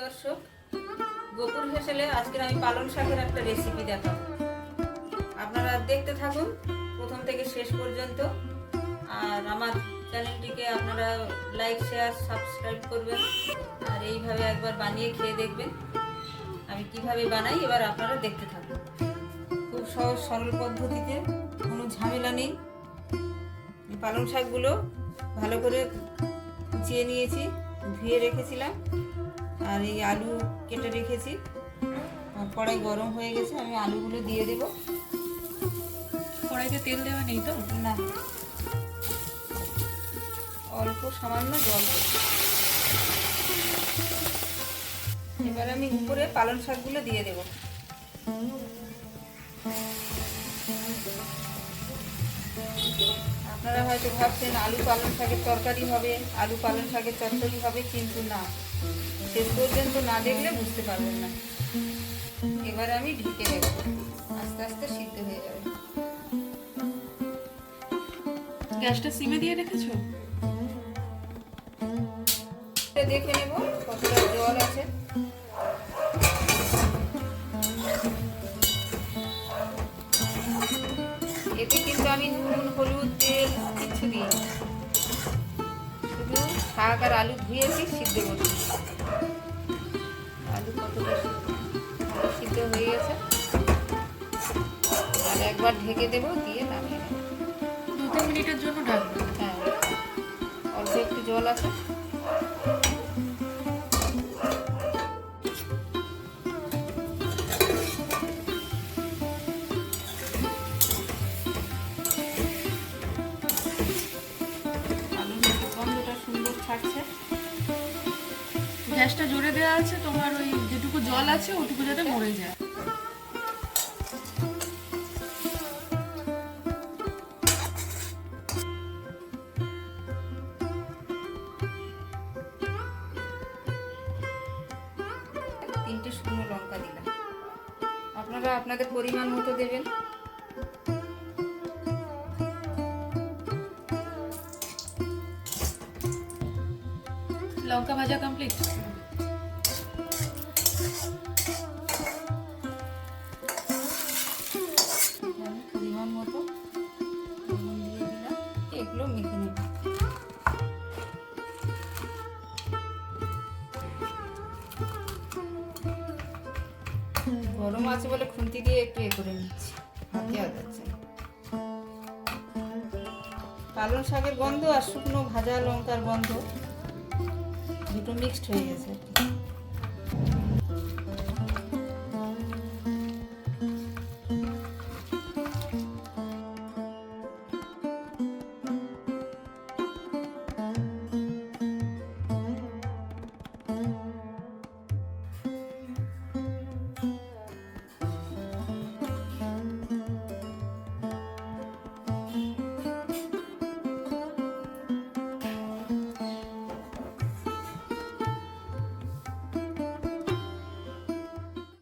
দর্শক গোপুর হেসেলে আজকের আমি পালং শাকের একটা রেসিপি দেখাবো। আপনারা দেখতে থাকুন, প্রথম থেকে শেষ পর্যন্ত। আর আমার চ্যানেলটিকে আপনারা লাইক শেয়ার সাবস্ক্রাইব করবেন। আর এইভাবে একবার বানিয়ে খেয়ে দেখবেন। আমি কীভাবে বানাই, এবার আপনারা দেখতে থাকুন। খুব সহজ, সরল পদ্ধতিতে, কোনো ঝামেলা নেই। পালং শাকগুলো ভালো করে কুচিয়ে নিয়েছি, ধুয়ে রেখেছিলাম। আর এই আলু কেটে রেখেছি। কড়াই গরম হয়ে গেছে আমি আলুগুলো দিয়ে দেব। কড়াইতে তেল দেওয়া নেই তো? না। অল্প সামান্য জল। এবার আমি উপরে পালং শাকগুলো দিয়ে দেব। আপনারা হয়তো ভাবছেন আলু পালং শাকের তরকারি হবে আলু পালং শাকের চচ্চড়ি হবে কিন্তু না। শেষ পর্যন্ত না দেখলে বুঝতে পারবেন না। এবার আমি ঢেকে দেব আস্তে আস্তে সিদ্ধ হয়ে যাবে। গ্যাসটা সিমে দিয়ে রেখেছো? দেখে নেব কতটা জল আছে। এতে কিন্তু আমি নুন হলুদ তেল কিছু দিই শুধু শাক আর আলু ধুয়েছি সিদ্ধ করছি। আলু কতটা সিদ্ধ হয়ে গেছে। আর একবার ঢেকে দেবো দিয়ে নামিয়ে নেব। দু তিন মিনিটের জন্য ঢাকবে হ্যাঁ অল্প একটু জল আছে। গ্যাসটা জোরে দেওয়া আছে তোমার ওই যেটুকু জল আছে ওটুকু যাতে মরে যায়। তিনটে শুকনো লঙ্কা দিলাম। আপনারা আপনাদের পরিমাণ মতো দেবেন। লঙ্কা ভাজা কমপ্লিট নেব গরম আছে বলে খুন্তি দিয়ে একটু এ করে নিচ্ছি। হাতে পালং শাকের গন্ধ আর শুকনো ভাজা লঙ্কার গন্ধ দুটো মিক্সড হয়ে গেছে।